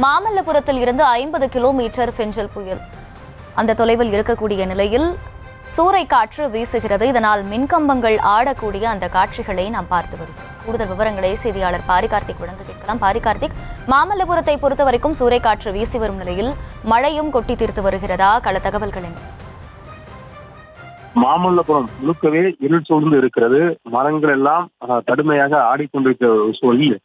மாமல்லபுரத்தில் இருந்து ஐம்பது கிலோமீட்டர் பெஞ்சல் புயல். அந்த தொலைவில் இருக்கக்கூடிய நிலையில் சூறை காற்று வீசுகிறது. இதனால் மின்கம்பங்கள் ஆடக்கூடிய அந்த காட்சிகளை நாம் பார்த்து வருகிறோம். கூடுதல் விவரங்களை செய்தியாளர் பாரி கார்த்திக் வழங்க கேட்கலாம். பாரி கார்த்திக் மாமல்லபுரத்தை பொறுத்த வரைக்கும் சூறைக்காற்று வீசி வரும் நிலையில் மழையும் கொட்டி தீர்த்து வருகிறதா? கள தகவல்கள் என்ன? மாமல்லபுரம் முழுக்கவே இருள் சூழ்ந்து இருக்கிறது. மரங்கள் எல்லாம் கடுமையாக ஆடிக்கொண்டிருக்கிற சூழலில்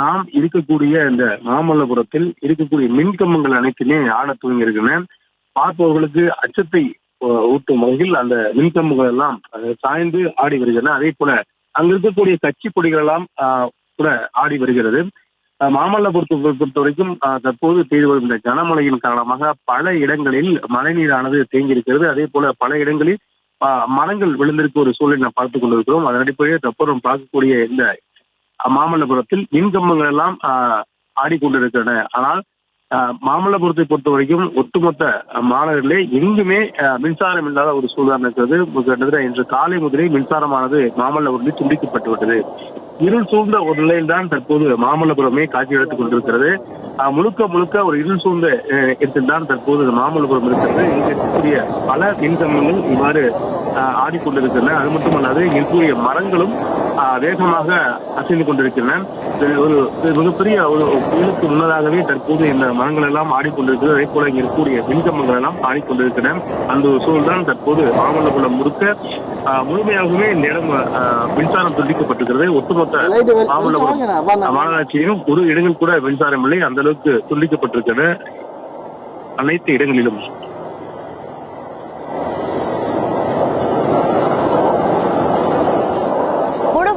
நாம் இருக்கக்கூடிய இந்த மாமல்லபுரத்தில் இருக்கக்கூடிய மின்கம்பங்கள் அனைத்துமே ஆட துவங்கி இருக்கின்றன. பார்ப்பவர்களுக்கு அச்சத்தை ஊட்டும் வகையில் அந்த மின்கம்பங்கள் எல்லாம் சாய்ந்து ஆடி வருகின்றன. அதே போல அங்க இருக்கக்கூடிய கட்சி கொடிகள் எல்லாம் கூட ஆடி வருகிறது. மாமல்லபுரத்தை பொறுத்த வரைக்கும் தற்போது பெய்து வரும் இந்த கனமழையின் காரணமாக பல இடங்களில் மழைநீரானது தேங்கி இருக்கிறது. அதே போல பல இடங்களில் மரங்கள் விழுந்திருக்க ஒரு சூழலை நாம் பார்த்துக் கொண்டிருக்கிறோம். அதன் அடிப்படையில் தற்போது பார்க்கக்கூடிய இந்த மாமல்லபுரத்தில் மின்கம்பங்கள் எல்லாம் ஆடிக்கொண்டிருக்கின்றன. ஆனால் மாமல்லபுரத்தை பொறுத்த வரைக்கும் ஒட்டுமொத்த மாநகரிலே எங்குமே மின்சாரம் இல்லாத ஒரு சூழ்நிலை இருக்கிறது. கிட்டத்தட்ட இன்று காலை முதலே மின்சாரமானது மாமல்லபுரத்தில் துண்டிக்கப்பட்டுவிட்டது இருள் சூழ்ந்த ஒரு நிலையில்தான் தற்போது மாமல்லபுரமே காட்சி எடுத்துக் கொண்டிருக்கிறது. முழுக்க முழுக்க ஒரு இருள் சூழ்ந்த அஹ், இடத்தில் தான் தற்போது மாமல்லபுரம் இருக்கிறது. இங்கு இருக்கக்கூடிய பல மின்கம்பங்கள் இவ்வாறு ஆஹ், ஆடிக்கொண்டிருக்கின்றன. அது மட்டுமல்லாது இருக்கக்கூடிய மரங்களும் ஆஹ், வேகமாக அசைந்து கொண்டிருக்கின்றன. ஒரு மிகப்பெரிய ஒரு புயலுக்கு முன்னதாகவே தற்போது இந்த மரங்கள் எல்லாம் ஆடிக்கொண்டிருக்கிறது அதே போல இங்க இருக்கக்கூடிய மின்கம்பங்கள் எல்லாம் ஆடிக்கொண்டிருக்கின்றன. அந்த ஒரு சூழல் தான் தற்போது மாமல்லபுரம் முழுக்க ஆஹ், முழுமையாகவே இந்த இடம் ஆஹ், மின்சாரம் துண்டிக்கப்பட்டிருக்கிறது. ஒட்டுமொத்த மாமல்லபுரம் மாநகராட்சியிலும் ஒரு இடங்கள் கூட மின்சாரம் இல்லை. அந்த அளவுக்கு துண்டிக்கப்பட்டிருக்கிறது அனைத்து இடங்களிலும்.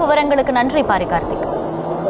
விவரங்களுக்கு நன்றி பாரி கார்த்திக்.